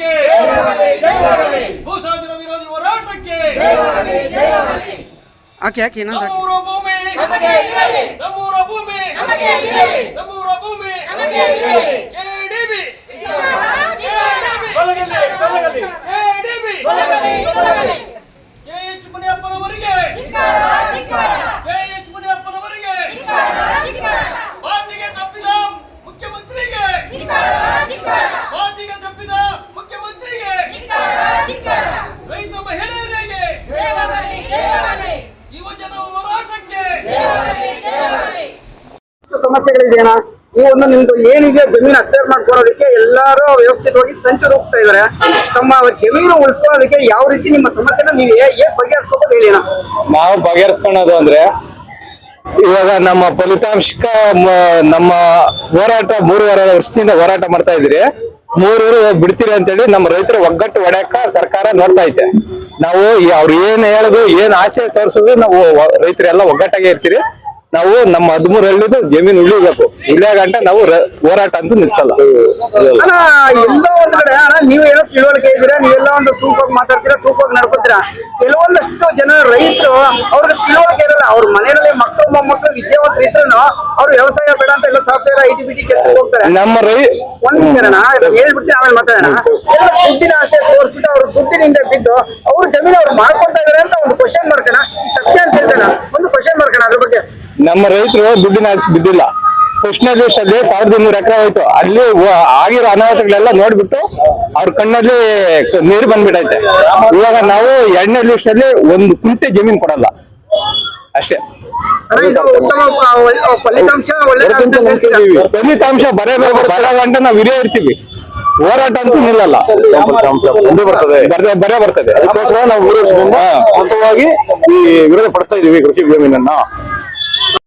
ಹೋರಾಟಕ್ಕೆ ಭೂಸಾಧನ ವಿರೋಧಿ ಹೋರಾಟಕ್ಕೆ ಆಕೆ ಯಾಕೆ ಏನಂತ ನಮ್ಮೂರ ಭೂಮಿ ನಮ್ಮೂರ ಭೂಮಿ ನಮ್ಮೂರ ಭೂಮಿ ಕೆಡಿಬಿ ಕೆಡಿಬಿ ಕೆಡಿಬಿ ಸಮಸ್ಯೆಗಳಿದೆಯಾ ಈ ಒಂದು ನಿಮ್ದು ಏನಿದೆ ಜಮೀನು ಅಕ್ವೈರ್ ಮಾಡ್ಕೊಳ್ಳೋದಕ್ಕೆ ಎಲ್ಲರೂ ವ್ಯವಸ್ಥಿತವಾಗಿ ಸಂಚು ರೂಪಿಸ್ತಾ ಇದಾರೆ. ತಮ್ಮ ಜಮೀನು ಉಳಿಸ್ಕೊಳ್ಳೋದಕ್ಕೆ ಯಾವ ರೀತಿ ನಿಮ್ಮ ಸಮಸ್ಯೆನ ನೀವು ಹೇಗೆ ಬಗೆಹರಿಸ್ಕೋಬೋದು ಹೇಳಿ. ನಾವು ಬಗೆಹರಿಸ್ಕೊಳ್ಳೋದು ಅಂದ್ರೆ ಇವಾಗ ನಮ್ಮ ಫಲಿತಾಂಶಕ ನಮ್ಮ ಹೋರಾಟ ಮೂರುವರೆ ವರ್ಷದಿಂದ ಹೋರಾಟ ಮಾಡ್ತಾ ಇದ್ರಿ ಮೂರೂರು ಬಿಡ್ತೀರಿ ಅಂತೇಳಿ ನಮ್ಮ ರೈತರ ಒಗ್ಗಟ್ಟು ಹೊಡ್ಯಾಕ ಸರ್ಕಾರ ನೋಡ್ತಾ ಐತೆ. ನಾವು ಅವ್ರು ಏನ್ ಹೇಳೋದು, ಏನ್ ಆಸೆ ತೋರಿಸೋದು ನಾವು ರೈತರೆಲ್ಲ ಒಗ್ಗಟ್ಟಾಗೆ ಇರ್ತೀರಿ. ನಾವು ನಮ್ಮ ಹದಿಮೂರು ಹಳ್ಳಿದು ಜಮೀನ್ ಉಳಿಬೇಕು. ಉಳಿಯ ಗಂಟ ನಾವು ಹೋರಾಟ ಅಂತ ನಿಲ್ಸಲ್ಲ. ಎಲ್ಲೋ ಒಂದ್ ಕಡೆ ಅಣ್ಣ ನೀವು ಏನೋ ತಿಳುವಳಿಕೆ ಇದ್ದೀರಾ? ನೀವೆಲ್ಲ ಒಂದು ತೂಕವಾಗಿ ಮಾತಾಡ್ತೀರಾ ತೂಕವಾಗಿ ನಡ್ಕೊತೀರಾ? ಕೆಲವೊಂದಷ್ಟು ಜನ ರೈತರು ಅವ್ರಿಗೆ ತಿಳುವಳಿಕೆ ಇರಲ್ಲ. ಅವ್ರ ಮನೆಯಲ್ಲಿ ಮಕ್ಕಳು ಮೊಮ್ಮಕ್ಕಳು ವಿದ್ಯಾವಂತ ಇದ್ರು ಅವ್ರು ವ್ಯವಸಾಯ ಬೇಡ ಅಂತ ಎಲ್ಲ ಸಾಫ್ಟ್ವೇರ್ ಐಟಿ ಬಿಟಿ ಕೆಲಸ ಹೋಗ್ತಾರೆ. ನಮ್ಮ ರೈ ಒಂದ್ ಜನ ಹೇಳ್ಬಿಟ್ಟು ಆಮೇಲೆ ಮಾತಾಡೋಣ. ಎಲ್ಲ ದುಡ್ಡಿನ ಆಸೆ ತೋರಿಸ್ಬಿಟ್ಟು ಅವ್ರ ದುಡ್ಡಿನಿಂದ ಬಿದ್ದು ಅವ್ರ ಜಮೀನು ಅವ್ರು ಮಾಡ್ಕೊಂತ ಇದಾರೆ ಅಂತ ಒಂದು ಕ್ವಶನ್ ಮಾಡ್ಕೋಣ ಈ ಸತ್ಯ ಅಂತ ಹೇಳ್ತಾನ ಒಂದು ಕ್ವಶನ್ ಮಾಡ್ಕೋಣ ಅದ್ರ ಬಗ್ಗೆ. ನಮ್ಮ ರೈತರು ದುಡ್ಡಿನ ಆಸೆ ಬಿದ್ದಿಲ್ಲ. ಕೃಷ್ಣ ದೇಶದಲ್ಲಿ ಸಾವಿರದ ಇನ್ನೂರು ಎಕರೆ ಹೋಯ್ತು. ಅಲ್ಲಿ ಆಗಿರೋ ಅನಾಹುತಗಳೆಲ್ಲ ನೋಡ್ಬಿಟ್ಟು ಅವ್ರ ಕಣ್ಣಲ್ಲಿ ನೀರು ಬಂದ್ಬಿಟ್ಟೈತೆ ಇವಾಗ ನಾವು ಎರಡನೇ ಲಿಸ್ಟ್ ಅಲ್ಲಿ ಒಂದು ಕುಂಟೆ ಜಮೀನ್ ಕೊಡಲ್ಲ. ಅಷ್ಟೇ. ಫಲಿತಾಂಶ ಒಳ್ಳೆ ಫಲಿತಾಂಶ ಬರೇ ಬರೋ ಅಂತ ನಾವು ಹಿರಿಯ ಇರ್ತೀವಿ. ಹೋರಾಟ ಅಂತೂ ನಿಲ್ಲಲ್ಲ. ಬರ್ತದೆ. ಬರೇ ಬರೇ ಬರ್ತದೆ. ಅದಕ್ಕೋಸ್ಕರ ನಾವು ಸ್ವಂತವಾಗಿ ಈ ವಿರೋಧ ಪಡಿಸ್ತಾ ಇದೀವಿ ಕೃಷಿ ಜಮೀನನ್ನ